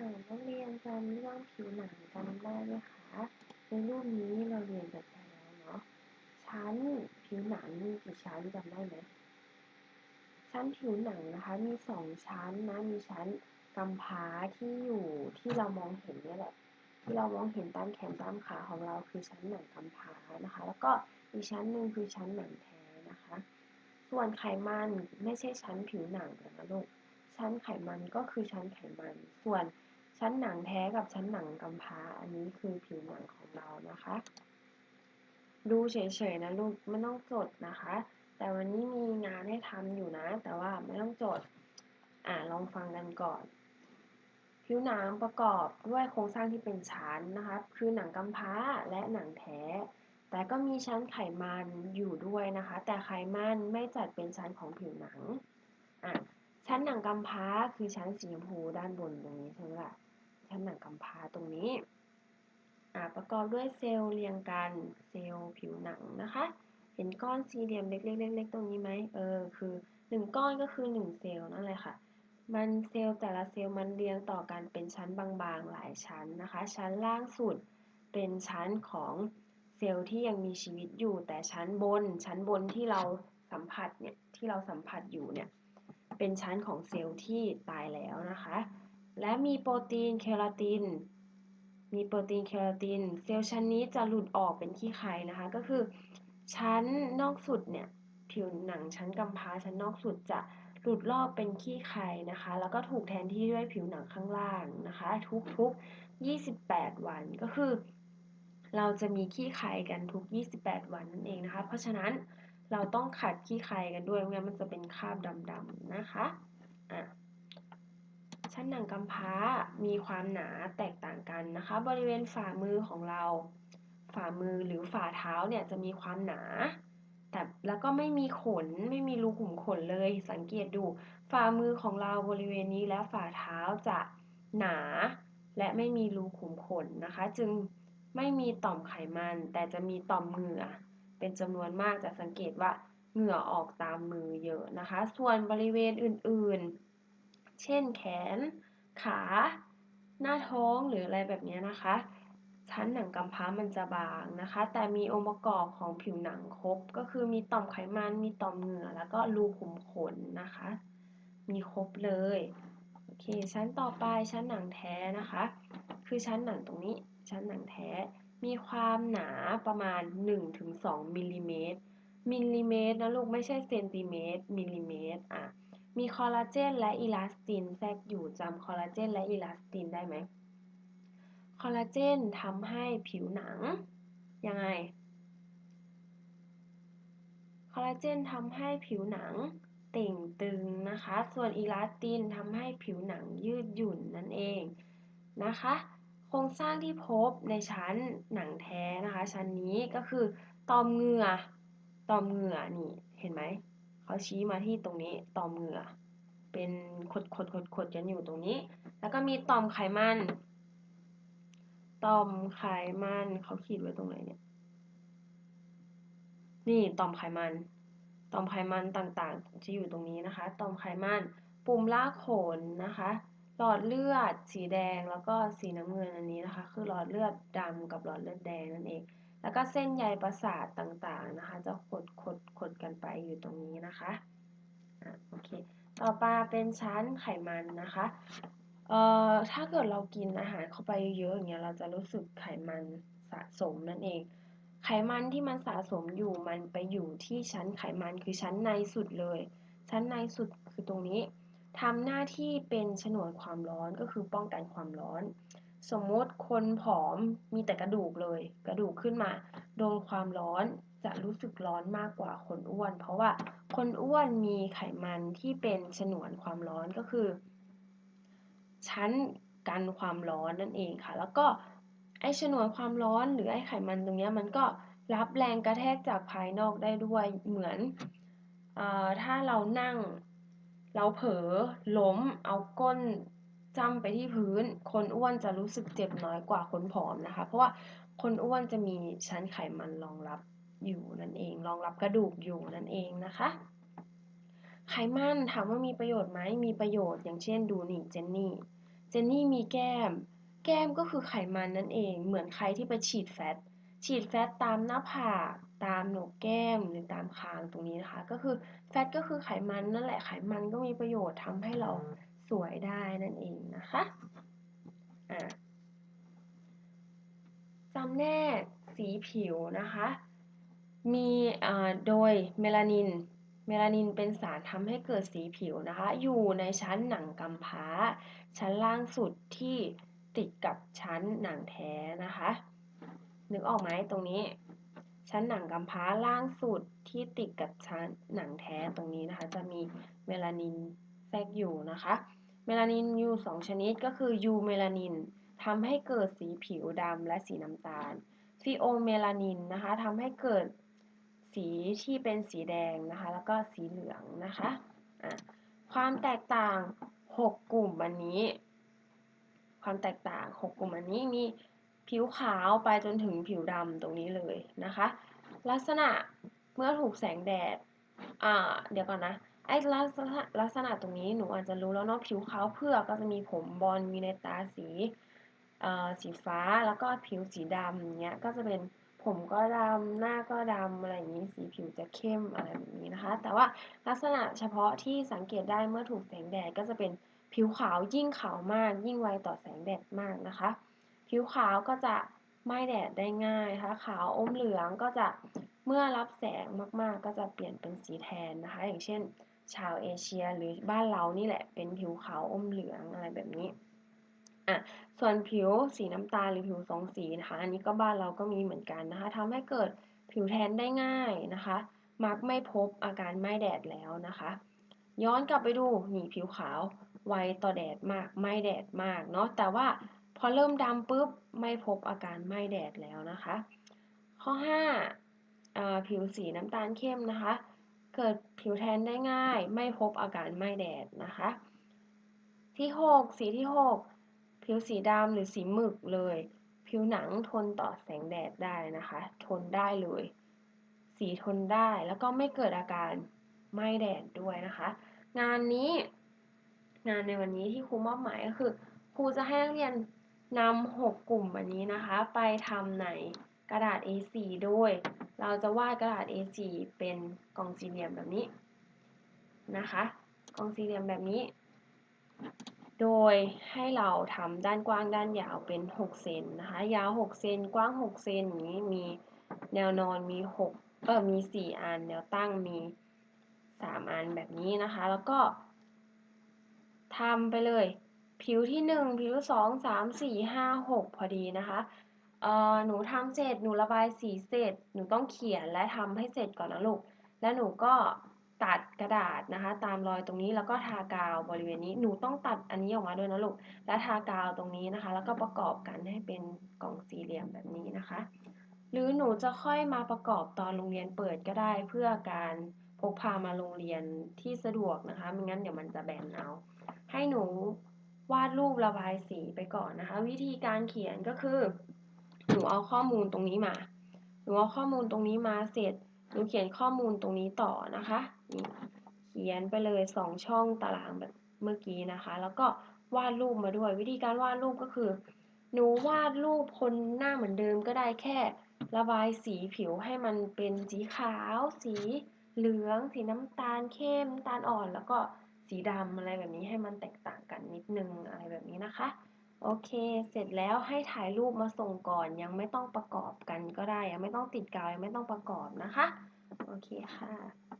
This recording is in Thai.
อ่านักเรียนจำเรื่องผิวหนังกันได้ไหมคะ ในรูปนี้เราเรียนกันไปแล้วเนาะ ชั้นผิวหนังมีกี่ชั้นจำได้ไหม ชั้นผิวหนังนะคะมีสองชั้นนะ มีชั้นกำพร้าที่อยู่ที่เรามองเห็นนี่แหละ ที่เรามองเห็นตามแขนตามขาของเราคือชั้นหนังกำพร้านะคะ แล้วก็อีกชั้นหนึ่งคือชั้นหนังแท้นะคะ ส่วนไขมันไม่ใช่ชั้นผิวหนังนะลูก ชั้นไขมันก็คือชั้นไขมัน ส่วน ชั้นหนังแท้กับชั้นหนังกำพร้า อันนี้คือผิวหนังของเรานะคะ ดูเฉยๆนะลูกไม่ต้องจดนะคะ แต่วันนี้มีงานให้ทำอยู่นะ แต่ว่าไม่ต้องจด อ่าลองฟังกันก่อน ผิวหนังประกอบด้วยโครงสร้างที่เป็นชั้นนะคะ คือหนังกำพร้าและหนังแท้ แต่ก็มีชั้นไขมันอยู่ด้วยนะคะ แต่ไขมันไม่จัดเป็นชั้นของผิวหนังอะชั้นหนังกำพร้าคือชั้นสีชมพูด้านบนตรงนี้ใช่ไหมล่ะ ชั้นหนังกำพร้าตรงนี้ ประกอบด้วยเซลล์เรียงกันเซลล์ผิวหนังนะคะ เห็นก้อนสี่เหลี่ยมเล็กๆๆตรงนี้ไหมเออคือหนึ่งก้อนก็คือหนึ่งเซลล์นั่นเลยค่ะ มันเซลล์แต่ละเซลล์มันเรียงต่อกันเป็นชั้นบางๆหลายชั้นนะคะ ชั้นล่างสุดเป็นชั้นของเซลล์ที่ยังมีชีวิตอยู่แต่ชั้นบน ชั้นบนที่เราสัมผัสเนี่ยที่เราสัมผัสอยู่เนี่ยเป็นชั้นของเซลล์ที่ตายแล้วนะคะ และมีโปรตีนเคราติน มีโปรตีนเคราติน เซลล์ชั้นนี้จะหลุดออกเป็นขี้ไข่นะคะ ก็คือ ชั้นนอกสุดเนี่ย ผิวหนังชั้นกำพร้าชั้นนอกสุดจะหลุดรอบเป็นขี้ไข่นะคะ แล้วก็ถูกแทนที่ด้วยผิวหนังข้างล่างนะคะ ทุกๆ 28 วันก็คือ เราจะมีขี้ไข่กันทุก 28 วันนั่นเองนะคะ เพราะฉะนั้นเราต้องขัดขี้ไข่กันด้วยไม่งั้นมันจะเป็นคราบดำๆนะคะอะ ชั้นหนังกำพร้ามีความหนาแตกต่างกันนะคะ บริเวณฝ่ามือของเรา ฝ่ามือหรือฝ่าเท้าเนี่ยจะมีความหนา แต่แล้วก็ไม่มีขนไม่มีรูขุมขนเลย สังเกตดู ฝ่ามือของเราบริเวณนี้และฝ่าเท้าจะหนา และไม่มีรูขุมขนนะคะ จึงไม่มีต่อมไขมัน แต่จะมีต่อมเหงื่อ เป็นจำนวนมากจะสังเกตว่าเหงื่อออกตามมือเยอะนะคะ ส่วนบริเวณอื่นๆ เช่นแขน ขา หน้าท้องหรืออะไรแบบนี้นะคะ ชั้นหนังกำพร้ามันจะบางนะคะ แต่มีองค์ประกอบของผิวหนังครบ ก็คือมีต่อมไขมัน มีต่อมเหงื่อ แล้วก็รูขุมขนนะคะ มีครบเลย โอเค ชั้นต่อไปชั้นหนังแท้นะคะ คือชั้นหนังตรงนี้ ชั้นหนังแท้ มีความหนาประมาณ 1-2มิลลิเมตรมิลลิเมตรนะลูกไม่ใช่เซนติเมตรมิลลิเมตรอะ มีคอลลาเจนและอิลาสตินแทรกอยู่จำคอลลาเจนและอิลาสตินได้ไหมคอลลาเจนทำให้ผิวหนัง ยังไง คอลลาเจนทำให้ผิวหนังเต่งตึงนะคะ ส่วนอิลาสตินทำให้ผิวหนังยืดหยุ่นนั่นเองนะคะ โครงสร้างที่พบในชั้นหนังแท้นะคะ ชั้นนี้ก็คือ ตอมเหงื่อ ตอมเหงื่อนี่ เห็นไหม เขาชี้มาที่ตรงนี้ต่อมเหงื่อ เป็นขดขดขดขดกันอยู่ตรงนี้ แล้วก็มีต่อมไขมัน ต่อมไขมันเขาขีดไว้ตรงไหนเนี่ย นี่ต่อมไขมัน ต่อมไขมันต่างๆ จะอยู่ตรงนี้นะคะ ต่อมไขมัน ปุ่มลากขนนะคะ หลอดเลือดสีแดงแล้วก็สีน้ำเงินอันนี้นะคะ คือหลอดเลือดดำกับหลอดเลือดแดงนั่นเอง แล้วก็เส้นใยประสาทต่างๆนะคะ จะขดขดขดกันไปอยู่ตรงนี้นะคะอะโอเค ต่อไปเป็นชั้นไขมันนะคะ เอ่อ ถ้าเกิดเรากินอาหารเข้าไปเยอะๆอย่างเงี้ย เราจะรู้สึกไขมันสะสมนั่นเอง ไขมันที่มันสะสมอยู่มันไปอยู่ที่ชั้นไขมันคือชั้นในสุดเลย ชั้นในสุดคือตรงนี้ทำหน้าที่เป็นฉนวนความร้อนก็คือป้องกันความร้อน สมมติคนผอมมีแต่กระดูกเลย กระดูกขึ้นมา โดนความร้อนจะรู้สึกร้อนมากกว่าคนอ้วน เพราะว่าคนอ้วนมีไขมันที่เป็นฉนวนความร้อนก็คือ ชั้นกันความร้อนนั่นเองค่ะ แล้วก็ไอฉนวนความร้อนหรือไอไขมันตรงนี้มันก็รับแรงกระแทกจากภายนอกได้ด้วยเหมือนอถ้าเรานั่ง เราเผลอล้มเอาก้น จ้ำไปที่พื้น คนอ้วนจะรู้สึกเจ็บน้อยกว่าคนผอมนะคะ เพราะว่าคนอ้วนจะมีชั้นไขมันรองรับอยู่นั่นเอง รองรับกระดูกอยู่นั่นเองนะคะ ไขมันถามว่ามีประโยชน์ไหมมีประโยชน์อย่างเช่นดูนี่เจนนี่ เจนนี่มีแก้ม แก้มก็คือไขมันนั่นเอง เหมือนใครที่ไปฉีดแฟต ฉีดแฟตตามหน้าผากตามโหนกแก้มหรือตามคางตรงนี้นะคะ ก็คือแฟตก็คือไขมันนั่นแหละ ไขมันก็มีประโยชน์ทำให้เรา สวยได้นั่นเองนะคะะจำแนกสีผิวนะคะ มีโดยเมลานิน เมลานินเป็นสารทำให้เกิดสีผิวนะคะ อยู่ในชั้นหนังกำพร้า ชั้นล่างสุดที่ติดกับชั้นหนังแท้นะคะ นึกออกไหมตรงนี้ ชั้นหนังกำพร้าล่างสุดที่ติดกับชั้นหนังแท้ตรงนี้นะคะ จะมีเมลานินแทรกอยู่นะคะ มลานินยูสองชนิดก็คือยูเมลานินทำให้เกิดสีผิวดำและสีน้ำตาลฟิโอเมลานินนะคะทำให้เกิดสีที่เป็นสีแดงนะคะ แล้วก็สีเหลืองนะคะะความแตกต่าง 6 กลุ่มอันนี้ ความแตกต่าง 6 กลุ่มอันนี้มีผิวขาวไปจนถึงผิวดำตรงนี้เลยนะคะ ลักษณะเมื่อถูกแสงแดด อ่า เดี๋ยวก่อนนะ ไอ้ลักษณะลักษณะตรงนี้หนูอาจจะรู้แล้วเนาะผิวขาวเพื่อก็จะมีผมบอลมีในตาสีสีฟ้าแล้วก็ผิวสีดำอย่างเงี้ยก็จะเป็นผมก็ดำหน้าก็ดำอะไรอย่างนี้สีผิวจะเข้มอะไรแบบนี้นะคะ แต่ว่าลักษณะเฉพาะที่สังเกตได้เมื่อถูกแสงแดดก็จะเป็นผิวขาวยิ่งขาวมาก ยิ่งไวต่อแสงแดดมากนะคะ ผิวขาวก็จะไม่แดดได้ง่ายนะคะขาวอมเหลืองก็จะเมื่อรับแสงมากๆ ก็จะเปลี่ยนเป็นสีแทนนะคะ อย่างเช่น ชาวเอเชียหรือบ้านเรานี่แหละเป็นผิวขาวอมเหลืองอะไรแบบนี้อะส่วนผิวสีน้ำตาลหรือผิวสองสีนะคะ อันนี้ก็บ้านเราก็มีเหมือนกันนะคะทำให้เกิดผิวแทนได้ง่ายนะคะ มักไม่พบอาการไม่แดดแล้วนะคะ ย้อนกลับไปดูนี่ผิวขาวไวต่อแดดมากไม่แดดมากเนาะแต่ว่าพอเริ่มดำปุ๊บไม่พบอาการไม่แดดแล้วนะคะ ข้อ5ผิวสีน้ำตาลเข้มนะคะ เกิดผิวแทนได้ง่าย ไม่พบอาการไหม่แดดนะคะ ที่ 6 สีที่ 6 ผิวสีดำหรือสีหมึกเลย ผิวหนังทนต่อแสงแดดได้นะคะ ทนได้เลย สีทนได้แล้วก็ไม่เกิดอาการไหม้แดดด้วยนะคะ งานนี้งานในวันนี้ที่ครูมอบหมายก็คือครูจะให้นักเรียนนำหกกลุ่มแบบนี้นะคะ ไปทำใน กระดาษ A4 โดย เราจะวาดกระดาษ A4 เป็นกล่องสี่เหลี่ยมแบบนี้นะคะกล่องสี่เหลี่ยมแบบนี้ โดยให้เราทำด้านกว้างด้านยาวเป็น 6 เซนนะคะ ยาว 6 เซนกว้าง 6 เซนนี้มีแนวนอนมี6เออมี 4 อัน แนวตั้งมี 3 อันแบบนี้นะคะ แล้วก็ทำไปเลย ผิวที่ 1 ผิว 2 3 4 5 6 พอดีนะคะ เอ่อหนูทำเสร็จ หนูระบายสีเสร็จ หนูต้องเขียนและทำให้เสร็จก่อนนะลูก แล้วหนูก็ตัดกระดาษนะคะ ตามรอยตรงนี้แล้วก็ทากาวบริเวณนี้ หนูต้องตัดอันนี้ออกมาด้วยนะลูก และทากาวตรงนี้นะคะ แล้วก็ประกอบกันให้เป็นกล่องสี่เหลี่ยมแบบนี้นะคะ หรือหนูจะค่อยมาประกอบตอนโรงเรียนเปิดก็ได้เพื่อการพกพามาโรงเรียนที่สะดวกนะคะ ไม่งั้นเดี๋ยวมันจะแบนเอา ให้หนูวาดรูประบายสีไปก่อนนะคะ วิธีการเขียนก็คือ หนูเอาข้อมูลตรงนี้มา หนูเอาข้อมูลตรงนี้มาเสร็จ หนูเขียนข้อมูลตรงนี้ต่อนะคะนี่เขียนไปเลยสองช่องตารางแบบเมื่อกี้นะคะ แล้วก็วาดรูปมาด้วย วิธีการวาดรูปก็คือ หนูวาดรูปคนหน้าเหมือนเดิมก็ได้แค่ ระบายสีผิวให้มันเป็นสีขาว สีเหลือง สีน้ำตาลเข้มน้ำตาลอ่อน แล้วก็สีดำอะไรแบบนี้ให้มันแตกต่างกันนิดนึงอะไรแบบนี้นะคะ โอเค เสร็จแล้วให้ถ่ายรูปมาส่งก่อน ยังไม่ต้องประกอบกันก็ได้ ยังไม่ต้องติดกาว ยังไม่ต้องประกอบนะคะ โอเคค่ะ